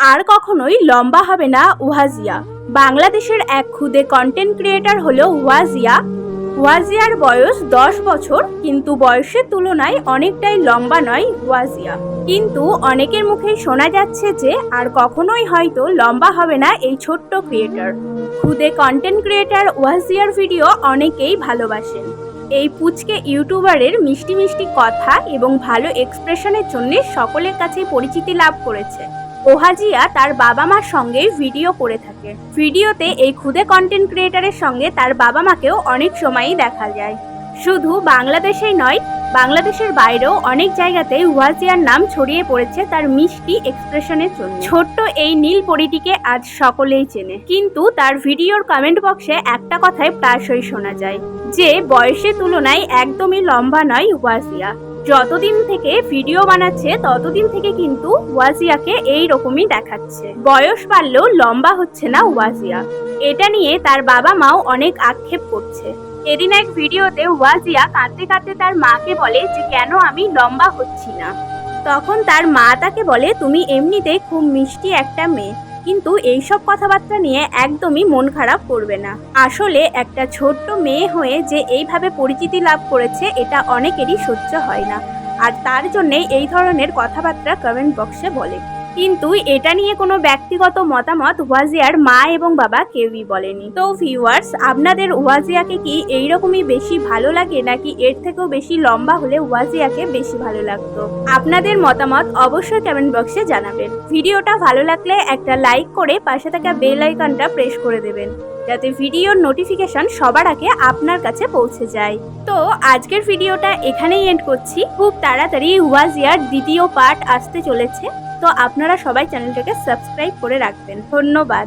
আর কখনোই লম্বা হবে না ওয়াজিয়া। বাংলাদেশের এক খুদে কন্টেন্ট ক্রিয়েটার হলো ওয়াজিয়া। ওয়াজিয়ার বয়স দশ বছর, কিন্তু বয়সের তুলনায় অনেকটাই লম্বা নয় ওয়াজিয়া। কিন্তু অনেকের মুখেই শোনা যাচ্ছে যে আর কখনোই হয়তো লম্বা হবে না এই ছোট্ট ক্রিয়েটার খুদে কন্টেন্ট ক্রিয়েটার ওয়াজিয়ার ভিডিও অনেকেই ভালোবাসেন। এই পুচকে ইউটিউবারের মিষ্টি মিষ্টি কথা এবং ভালো এক্সপ্রেশনের জন্য সকলের কাছে পরিচিতি লাভ করেছে। ওহাজিয়া তার বাবা মার সঙ্গে ভিডিও করে থাকে। ভিডিওতে এই খুদে কন্টেন্ট ক্রিয়েটারের সঙ্গে তার বাবা মাকেও অনেক সময়ই দেখা যায়। শুধু বাংলাদেশেই নয়, বাংলাদেশের বাইরেও অনেক জায়গাতে ওয়াজিয়ার নাম ছড়িয়ে পড়েছে তার মিষ্টি এক্সপ্রেশনের জন্য। ছোট্ট এই নীল পরিটিকে আজ সকলেই চেনে। কিন্তু তার ভিডিওর কমেন্ট বক্সে একটা কথাই প্রায়শই শোনা যায়, যে বয়সের তুলনায় একদমই লম্বা নয় ওয়াজিয়া যতদিন থেকে ভিডিও বানাচ্ছে, ততদিন থেকে কিন্তু ওয়াজিয়াকে এই রকমই দেখাচ্ছে। বয়স বাড়লেও লম্বা হচ্ছে না ওয়াজিয়া। এটা নিয়ে তার বাবা মাও অনেক আক্ষেপ করছে। এদিন এক ভিডিওতে ওয়াজিয়া কাঁদতে কাঁদতে তার মাকে বলে যে, কেন আমি লম্বা হচ্ছি না? তখন তার মা তাকে বলে, তুমি এমনিতেই খুব মিষ্টি একটা মেয়ে। কিন্তু এইসব কথাবার্তা নিয়ে একদমই মন খারাপ করবে না। আসলে একটা ছোট্ট মেয়ে হয়ে যে এইভাবে পরিচিতি লাভ করেছে, এটা অনেকেরই সহ্য হয় না। আর তার জন্যেই এই ধরনের কথাবার্তা কমেন্ট বক্সে বলে। কিন্তু এটা নিয়ে কোনো ব্যক্তিগত মতামত ওয়াজিয়ার মা এবং বাবা কেউই বলেনি। তো ভিউয়ার্স আপনাদের ওয়াজিয়াকে কি এইরকমই বেশি ভালো লাগে নাকি এর থেকেও বেশি লম্বা হলে ওয়াজিয়াকে বেশি ভালো লাগতো? আপনাদের মতামত অবশ্যই কমেন্ট বক্সে জানাবেন। ভিডিওটা ভালো লাগলে একটা লাইক করে পাশে থাকা বেল আইকনটা প্রেস করে দেবেন, যাতে ভিডিওর নোটিফিকেশন সবার আগে আপনার কাছে পৌঁছে যায়। তো আজকের ভিডিওটা এখানেই এন্ড করছি। খুব তাড়াতাড়ি ওয়াজিয়ার দ্বিতীয় পার্ট আসতে চলেছে। তো আপনারা সবাই চ্যানেলটাকে সাবস্ক্রাইব করে রাখবেন। ধন্যবাদ।